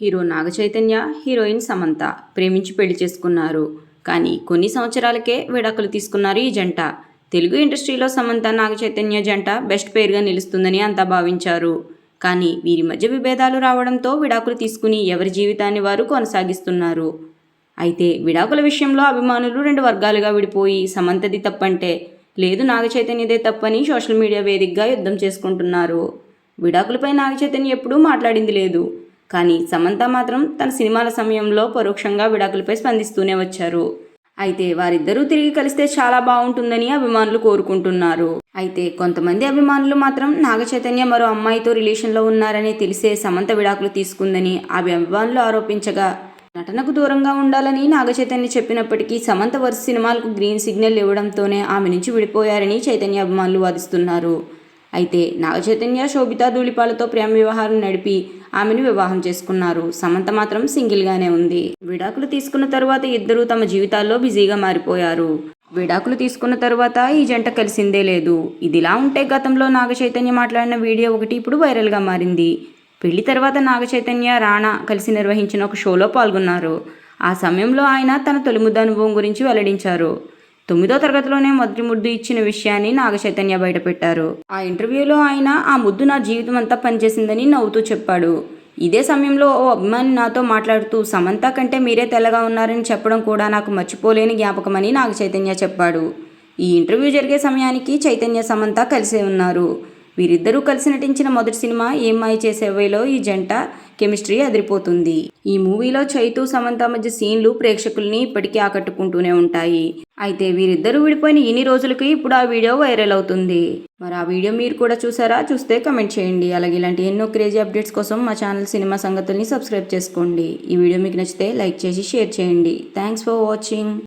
Hero Naga Chaitanya heroine Samantha ప్రేమించి పెళ్ళి చేసుకున్నారు. కానీ కొన్ని సంవత్సరాలకే విడాకులు తీసుకున్నారు ఈ జంట. తెలుగు ఇండస్ట్రీలో సమంత నాగచైతన్య జంట బెస్ట్ పేరుగా నిలుస్తుందని అంతా భావించారు. కానీ వీరి మధ్య విభేదాలు రావడంతో విడాకులు తీసుకుని ఎవరి జీవితాన్ని వారు కొనసాగిస్తున్నారు? అయితే విడాకుల విషయంలో అభిమానులు రెండు వర్గాలుగా విడిపోయి సమంతది తప్పంటే లేదు నాగచైతన్యదే తప్పని సోషల్ మీడియా వేదికగా యుద్ధం చేసుకుంటున్నారు. విడాకులపై నాగచైతన్య ఎప్పుడూ మాట్లాడింది లేదు. కానీ సమంత మాత్రం తన సినిమాల సమయంలో పరోక్షంగా విడాకులపై స్పందిస్తూనే వచ్చారు. అయితే వారిద్దరూ తిరిగి కలిస్తే చాలా బాగుంటుందని అభిమానులు కోరుకుంటున్నారు. అయితే కొంతమంది అభిమానులు మాత్రం నాగ చైతన్య మరో అమ్మాయితో రిలేషన్లో ఉన్నారని తెలిసే సమంత విడాకులు తీసుకుందని ఆ అభిమానులు ఆరోపించగా నటనకు దూరంగా ఉండాలని నాగ చైతన్య చెప్పినప్పటికీ సమంత వరుస సినిమాలకు గ్రీన్ సిగ్నల్ ఇవ్వడంతోనే ఆమె నుంచి విడిపోయారని చైతన్య అభిమానులు వాదిస్తున్నారు. అయితే నాగచైతన్య శోభిత శోభితా ధూళిపాలతో ప్రేమ వ్యవహారం నడిపి ఆమెను వివాహం చేసుకున్నారు. సమంత మాత్రం సింగిల్గానే ఉంది. విడాకులు తీసుకున్న తర్వాత ఇద్దరూ తమ జీవితాల్లో బిజీగా మారిపోయారు. విడాకులు తీసుకున్న తర్వాత ఈ జంట కలిసిందే లేదు. ఇదిలా ఉంటే గతంలో నాగ చైతన్య మాట్లాడిన వీడియో ఒకటి ఇప్పుడు వైరల్గా మారింది. పెళ్ళి తర్వాత నాగచైతన్య రాణా కలిసి నిర్వహించిన ఒక షోలో పాల్గొన్నారు. ఆ సమయంలో ఆయన తన తొలి ముద్ద అనుభవం గురించి వెల్లడించారు. తొమ్మిదో తరగతిలోనే మొదటి ముద్దు ఇచ్చిన విషయాన్ని నాగ చైతన్య బయటపెట్టారు. ఆ ఇంటర్వ్యూలో ఆయన ఆ ముద్దు నా జీవితం అంతా పనిచేసిందని నవ్వుతూ చెప్పాడు. ఇదే సమయంలో ఓ అభిమాని నాతో మాట్లాడుతూ సమంత కంటే మీరే తెల్లగా ఉన్నారని చెప్పడం కూడా నాకు మర్చిపోలేని జ్ఞాపకమని నాగ చైతన్య చెప్పాడు. ఈ ఇంటర్వ్యూ జరిగే సమయానికి చైతన్య సమంత కలిసే ఉన్నారు. వీరిద్దరూ కలిసి నటించిన మొదటి సినిమా ఏం చేసేవేలో ఈ జంట కెమిస్ట్రీ అదిరిపోతుంది. ఈ మూవీలో చైతు సమంత మధ్య సీన్లు ప్రేక్షకుల్ని ఇప్పటికీ ఆకట్టుకుంటూనే ఉంటాయి. అయితే వీరిద్దరూ విడిపోయిన ఇన్ని రోజులకి ఇప్పుడు ఆ వీడియో వైరల్ అవుతుంది. మరి ఆ వీడియో మీరు కూడా చూసారా? చూస్తే కమెంట్ చేయండి. అలాగే ఇలాంటి ఎన్నో క్రేజీ అప్డేట్స్ కోసం మా ఛానల్ సినిమా సంగతుల్ని సబ్స్క్రైబ్ చేసుకోండి. ఈ వీడియో మీకు నచ్చితే లైక్ చేసి షేర్ చేయండి. Thanks for watching.